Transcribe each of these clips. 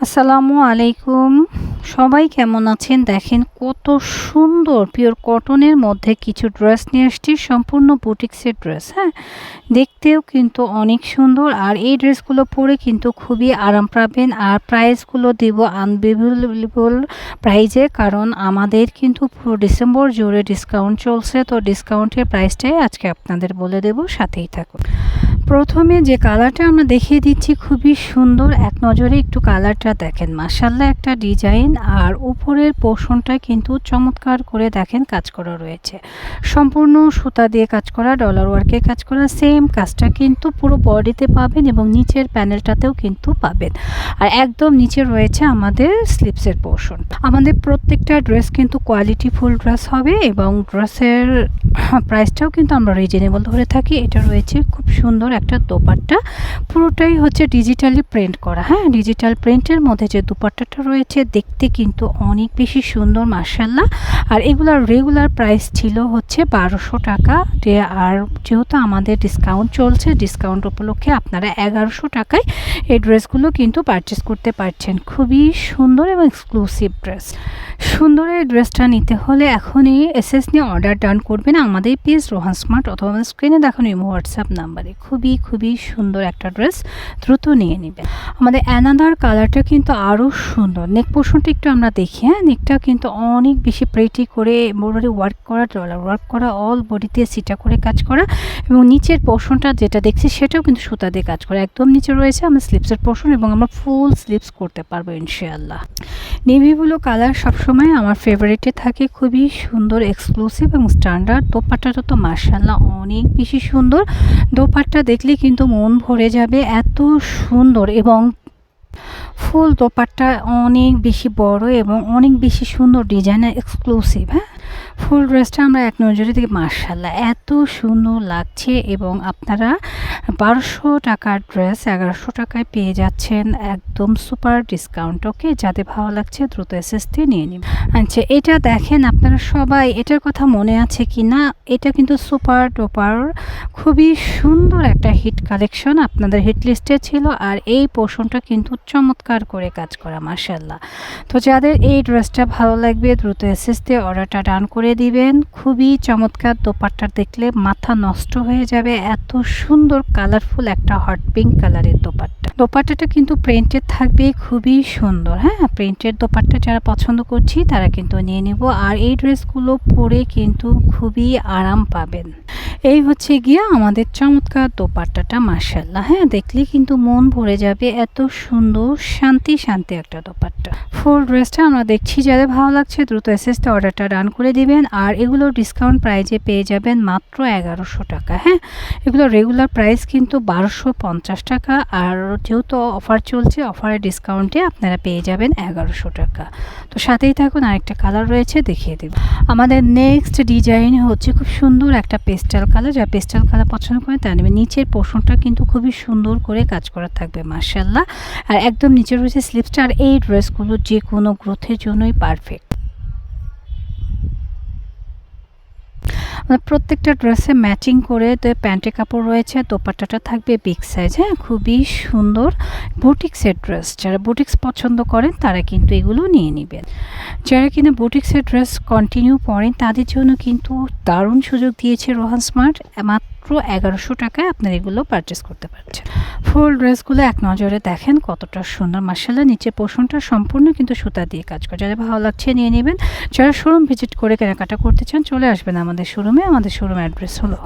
আসসালামু আলাইকুম। সবাই কেমন আছেন? দেখেন কত সুন্দর পিওর কটনের মধ্যে কিছু ড্রেস নিয়ে এসেছি সম্পূর্ণ বুটিক্সের ড্রেস হ্যাঁ? দেখতেও কিন্তু অনেক সুন্দর। আর এই ড্রেসগুলো পরে কিন্তু খুবই আরাম পাবেন। আর প্রাইসগুলো দিব আনবিলিবল প্রাইজে কারণ আমাদের কিন্তু পুরো ডিসেম্বর জুড়ে ডিসকাউন্ট চলছে। তো ডিসকাউন্টের প্রাইসটাই আজকে আপনাদের বলে দেব, সাথেই থাকুন। প্রথমে যে কালারটা আমরা দেখিয়ে দিচ্ছি, খুবই সুন্দর। এক নজরে একটু কালারটা দেখেন। মাসাল্লাহ একটা ডিজাইন। আর উপরের পোর্শনটা কিন্তু চমৎকার করে দেখেন, কাজ করা রয়েছে। সম্পূর্ণ সুতা দিয়ে কাজ করা ডলার ওয়ার্কে কাজ করা সেম কাজটা কিন্তু পুরো বডিতে পাবেন এবং নিচের প্যানেলটাতেও কিন্তু পাবেন। আর একদম নিচে রয়েছে আমাদের স্লিপসের পোর্শন আমাদের প্রত্যেকটা ড্রেস কিন্তু কোয়ালিটি ফুল ড্রেস হবে এবং ড্রেসের প্রাইসটাও কিন্তু আমরা রিজনেবল ধরে থাকি। এটা রয়েছে খুব সুন্দর একটা দোপাট্টা। পুরোটাই হচ্ছে ডিজিটালি প্রিন্ট করা। হ্যাঁ ডিজিটাল প্রিন্টের মধ্যে যে দুপাট্টাটা রয়েছে, দেখতে কিন্তু অনেক বেশি সুন্দর মার্শাল্লাহ আর এগুলার রেগুলার প্রাইস ছিল হচ্ছে বারোশো টাকা। আর যেহেতু আমাদের ডিসকাউন্ট চলছে ডিসকাউন্ট উপলক্ষে আপনারা এগারোশো টাকায় এই ড্রেসগুলো কিন্তু পারচেস করতে পারছেন। খুবই সুন্দর এবং এক্সক্লুসিভ ড্রেস সুন্দর এই ড্রেসটা নিতে হলে এখনই এসএস নিয়ে অর্ডার ডান করবেন। আমাদের পেজ রোহান স্মার্ট অথবা আমাদের স্ক্রিনে দেখানো ইমো হোয়াটসঅ্যাপ নাম্বারে খুবই খুবই সুন্দর একটা ড্রেস দ্রুত নিয়ে নেবেন। আমাদের অ্যানাদার কালারটা কিন্তু আরও সুন্দর। নেক পোর্শনটা একটু আমরা দেখি হ্যাঁ? নেকটা কিন্তু অনেক বেশি প্রেটি করে এমব্রয়ডারি ওয়ার্ক করা ডলার ওয়ার্ক করা অল বডিতে সিটা করে কাজ করা এবং নিচের পোর্শনটা যেটা দেখছি সেটাও কিন্তু সুতা দিয়ে কাজ করা। একদম নিচে রয়েছে আমার স্লিপসের পোর্শন এবং আমরা ফুল স্লিপস করতে পারব, ইনশাআল্লাহ। নেভি ব্লু কালার সবসময় আমার ফেভারিটে থাকে, খুবই সুন্দর এক্সক্লুসিভ এবং স্ট্যান্ডার্ড দোপাট্টাটা তো মার্শাল্লাহ অনেক বেশি সুন্দর। দোপাট্টা দেখলে কিন্তু মন ভরে যাবে, এত সুন্দর এবং ফুল দোপাট্টা অনেক বেশি বড় এবং অনেক বেশি সুন্দর ডিজাইনার এক্সক্লুসিভ হ্যাঁ? ফুল ড্রেসটা আমরা এক নজরে থেকে মার্শাল্লাহ এত সুন্দর লাগছে এবং আপনারা বারোশো টাকার ড্রেস এগারোশো টাকায় পেয়ে যাচ্ছেন একদম সুপার ডিসকাউন্ট, ওকে? যাদের ভালো লাগছে দ্রুত এসএসটি নিয়ে নিন। আচ্ছা এটা দেখেন আপনারা সবাই, এটার কথা মনে আছে কি না? এটা কিন্তু সুপার টোপার খুবই সুন্দর একটা হিট কালেকশন আপনাদের হিট লিস্টে ছিল আর এই পোষণটা কিন্তু চমৎকার করে কাজ করা মার্শাল্লাহ তো যাদের এই ড্রেসটা ভালো লাগবে দ্রুত এসএসতে অর্ডারটা ডান করে দিবেন। খুবই চমৎকার দোপাট্টা দেখলে মাথা নষ্ট হয়ে যাবে। এত সুন্দর কালারফুল একটা হট পিঙ্ক কালারের দোপাট্টা। দোপাট্টাটা কিন্তু প্রিন্টেড থাকবে খুবই সুন্দর হ্যাঁ? প্রিন্টেড দোপাট্টা যারা পছন্দ করছি, তারা কিন্তু নিয়ে নিব। আর এই ড্রেসগুলো পরে কিন্তু খুবই আরাম পাবেন। এই হচ্ছে গিয়ে আমাদের চমৎকার দোপাট্টাটা মার্শাল্লাহ হ্যাঁ? দেখলে কিন্তু মন ভরে যাবে এত সুন্দর, শান্তি শান্তি একটা দোপাট্টা। ফুল ড্রেসটা আমরা দেখছি, যাদের ভালো লাগছে দ্রুত এসএসতে অর্ডারটা ডান করে দিবেন। আর এগুলো ডিসকাউন্ট প্রাইজে পেয়ে যাবেন মাত্র এগারোশো টাকা হ্যাঁ? এগুলো রেগুলার প্রাইস কিন্তু বারোশো পঞ্চাশ টাকা। আর যেহেতু অফার চলছে। অফারের ডিসকাউন্টে আপনারা পেয়ে যাবেন এগারোশো টাকা। তো সাথেই থাকুন, আরেকটা কালার রয়েছে, দেখিয়ে দেব। আমাদের নেক্সট ডিজাইন হচ্ছে খুব সুন্দর একটা পেস্টাল কালার যা পেস্টাল কালার পছন্দ করে তা নেবে নিচের পোর্শনটা কিন্তু খুবই সুন্দর করে কাজ করা থাকবে মার্শাল্লাহ আর একদম নিচে রয়েছে স্লিপসটা আর এই ড্রেসগুলো যে কোনো গ্রোথের জন্যই পারফেক্ট প্রত্যেকটা ড্রেসে ম্যাচিং করে তো প্যান্টের কাপড় রয়েছে, দোপাট্টাটা থাকবে বিগ সাইজ হ্যাঁ? খুবই সুন্দর বুটিক্সের ড্রেস যারা বুটিক্স পছন্দ করেন, তারা কিন্তু এগুলো নিয়ে নেবেন। যারা কিনা বুটিক্সের ড্রেস কন্টিনিউ পরেন, তাদের জন্য কিন্তু দারুণ সুযোগ দিয়েছে রোহান স্মার্ট। মাত্র এগারোশো টাকায় আপনার এগুলো পারচেস করতে পারছেন। ফুল ড্রেসগুলো এক নজরে দেখেন, কতটা সুন্দর। মার্শাল্লাহ নিচে পোষণটা সম্পূর্ণ কিন্তু সুতা দিয়ে কাজ করে। যাদের ভালো লাগছে নিয়ে নেবেন। যারা শোরুম ভিজিট করে কেনাকাটা করতে চান, চলে আসবেন আমাদের শোরুমে আমাদের শোরুম অ্যাড্রেস হলো।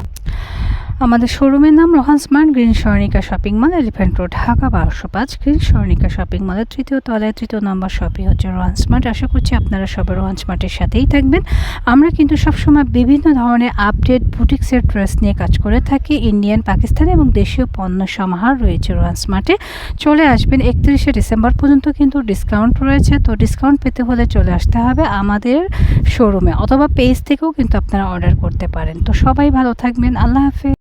আমাদের শোরুমের নাম Rohan smart green Swarnika shopping mall Elephant Road, Dhaka বারোশো পাঁচ, গ্রিন স্বর্ণিকা শপিং মলের তৃতীয় তলায় তৃতীয় নম্বর শপই হচ্ছে রোহান স্মার্ট। আশা করছি আপনারা সবাই রোহান স্মার্টের সাথেই থাকবেন। আমরা কিন্তু সবসময় বিভিন্ন ধরনের আপডেট বুটিক্সের ড্রেস নিয়ে কাজ করে থাকি। ইন্ডিয়ান পাকিস্তান এবং দেশীয় পণ্য সমাহার রয়েছে রোহান স্মার্টে। চলে আসবেন একত্রিশে ডিসেম্বর পর্যন্ত কিন্তু ডিসকাউন্ট রয়েছে। তো ডিসকাউন্ট পেতে হলে চলে আসতে হবে আমাদের শোরুমে অথবা পেজ থেকেও কিন্তু আপনারা অর্ডার করতে পারেন। তো সবাই ভালো থাকবেন। আল্লাহ হাফেজ।